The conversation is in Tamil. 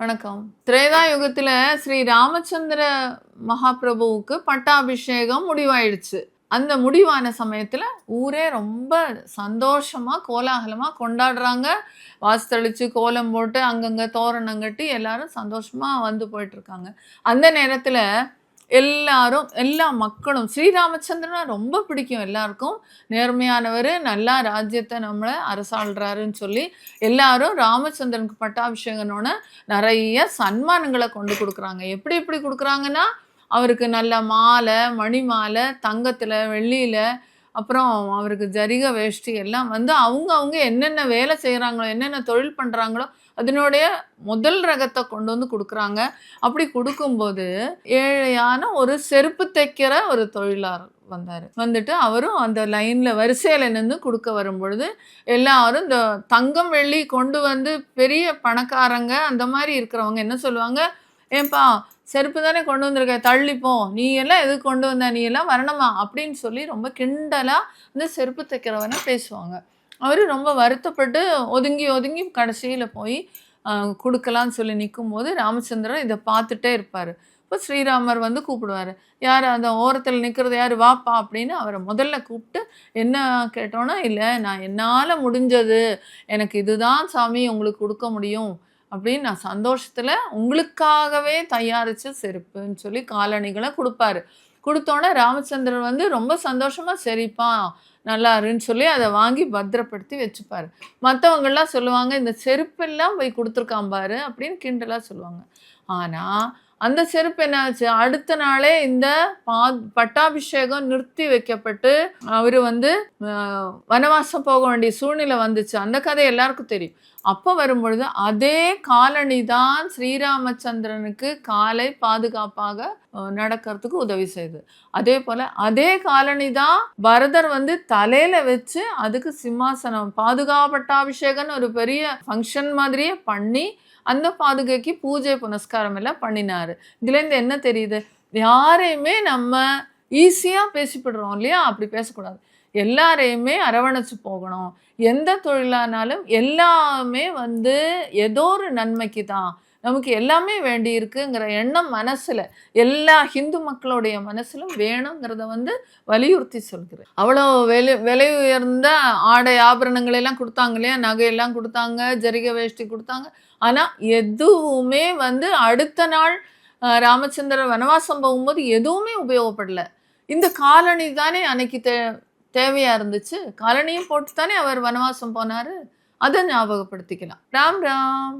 வணக்கம். திரேதா யுகத்துல ஸ்ரீ ராமச்சந்திர மகாபிரபுவுக்கு பட்டாபிஷேகம் முடிவாயிடுச்சு. அந்த முடிவான சமயத்துல ஊரே ரொம்ப சந்தோஷமா கோலாகலமா கொண்டாடுறாங்க. வாசத்தளிச்சு கோலம் போட்டு அங்கங்க தோரணம் கட்டி எல்லாரும் சந்தோஷமா வந்து போயிட்டு இருக்காங்க. அந்த நேரத்துல எல்லாரும் எல்லா மக்களும் ஸ்ரீராமச்சந்திரனா ரொம்ப பிடிக்கும் எல்லாருக்கும். நேர்மையானவர் நல்லா ராஜ்யத்தை நம்மளை அரசாள்றாருன்னு சொல்லி எல்லாரும் ராமச்சந்திரனுக்கு பட்டாபிஷேகனோட நிறைய சன்மானங்களை கொண்டு கொடுக்குறாங்க. எப்படி எப்படி கொடுக்குறாங்கன்னா அவருக்கு நல்ல மாலை மணி மாலை தங்கத்தில் வெள்ளியில் அப்புறம் அவருக்கு ஜரிக வேஷ்டி எல்லாம் வந்து அவங்க அவங்க என்னென்ன வேலை செய்கிறாங்களோ என்னென்ன தொழில் பண்ணுறாங்களோ அதனுடைய முதல் ரகத்தை கொண்டு வந்து கொடுக்குறாங்க. அப்படி கொடுக்கும்போது ஏழையான ஒரு செருப்பு தைக்கிற ஒரு தொழிலாளர் வந்தார். வந்துட்டு அவரும் அந்த லைனில் வரிசையில் நின்று கொடுக்க வரும்பொழுது எல்லாரும் இந்த தங்கம் வெள்ளி கொண்டு வந்து பெரிய பணக்காரங்க அந்த மாதிரி இருக்கிறவங்க என்ன சொல்லுவாங்க ஏன்பா செருப்பு தானே கொண்டு வந்திருக்க? தள்ளிப்போம் நீ எல்லாம் எதுக்கு கொண்டு வந்த? நீ எல்லாம் வரணுமா? அப்படின்னு சொல்லி ரொம்ப கிண்டலாக வந்து செருப்பு தைக்கிறவனை பேசுவாங்க. அவர் ரொம்ப வருத்தப்பட்டு ஒதுங்கி ஒதுங்கி கடைசியில் போய் கொடுக்கலாம்னு கொடுக்கலான்னு சொல்லி நிற்கும்போது ராமச்சந்திரன் இதை பார்த்துட்டே இருப்பார். இப்போ ஸ்ரீராமர் வந்து கூப்பிடுவார். யார் அந்த ஓரத்தில் நிற்கிறது யார்? வாப்பா. அப்படின்னு அவரை முதல்ல கூப்பிட்டு என்ன கேட்டோன்னா இல்லை நான் என்னால் முடிஞ்சது. எனக்கு இதுதான் சாமி உங்களுக்கு கொடுக்க முடியும். அப்படின்னு நான் சந்தோஷத்தில் உங்களுக்காகவே தயாரித்த செருப்புன்னு சொல்லி காலணிகளை கொடுப்பாரு. கொடுத்தோன்னே ராமச்சந்திரன் வந்து ரொம்ப சந்தோஷமாக சரிப்பா நல்லா இருன்னு சொல்லி அதை வாங்கி பத்திரப்படுத்தி வச்சுப்பாரு. மற்றவங்கெல்லாம் சொல்லுவாங்க இந்த செருப்பெல்லாம் போய் கொடுத்துருக்கான் பாரு அப்படின்னு கிண்டலாக சொல்லுவாங்க. ஆனால் அந்த செருப்பு என்னாச்சு? அடுத்த நாளே இந்த பா பட்டாபிஷேகம் நிறுத்தி வைக்கப்பட்டு அவர் வந்து வனவாசம் போக வேண்டிய சூழ்நிலை வந்துச்சு. அந்த கதை எல்லாருக்கும் தெரியும். அப்போ வரும்பொழுது அதே காலனி தான் ஸ்ரீராமச்சந்திரனுக்கு காலை பாதுகாப்பாக நடக்கிறதுக்கு உதவி செய்யுது அதே போல் அதே காலனி தான் பரதர் வந்து தலையில் வச்சு அதுக்கு சிம்மாசனம் பாதுகாப்பட்டாபிஷேகம்னு ஒரு பெரிய ஃபங்க்ஷன் மாதிரியே பண்ணி அந்த பாதுகைக்கு பூஜை புனஸ்காரம் எல்லாம் பண்ணினாரு. இதுலேருந்து என்ன தெரியுது? யாரையுமே நம்ம ஈஸியாக பேசிப்படுறோம் இல்லையா? அப்படி பேசக்கூடாது. எல்லாரையுமே அரவணைச்சு போகணும். எந்த தொழிலானாலும் எல்லாமே வந்து ஏதோ ஒரு நன்மைக்கு தான். நமக்கு எல்லாமே வேண்டி இருக்குங்கிற எண்ணம் மனசில் எல்லா ஹிந்து மக்களுடைய மனசிலும் வேணுங்கிறத வந்து வலியுறுத்தி சொல்கிறேன் அவ்வளோ விலை விலை உயர்ந்த ஆடை ஆபரணங்களெல்லாம் கொடுத்தாங்க இல்லையா? நகையெல்லாம் கொடுத்தாங்க ஜரிகை வேஷ்டி கொடுத்தாங்க. ஆனால் எதுவுமே வந்து அடுத்த நாள் ராமச்சந்திர ராமச்சந்திரன் வனவாசம் போகும்போது எதுவுமே உபயோகப்படலை. இந்த காலனி தானே அன்னைக்கு தே தேவையா இருந்துச்சு காலனியும் போட்டு தானே அவர் வனவாசம் போனாரு அதை ஞாபகப்படுத்திக்கலாம். ராம் ராம்.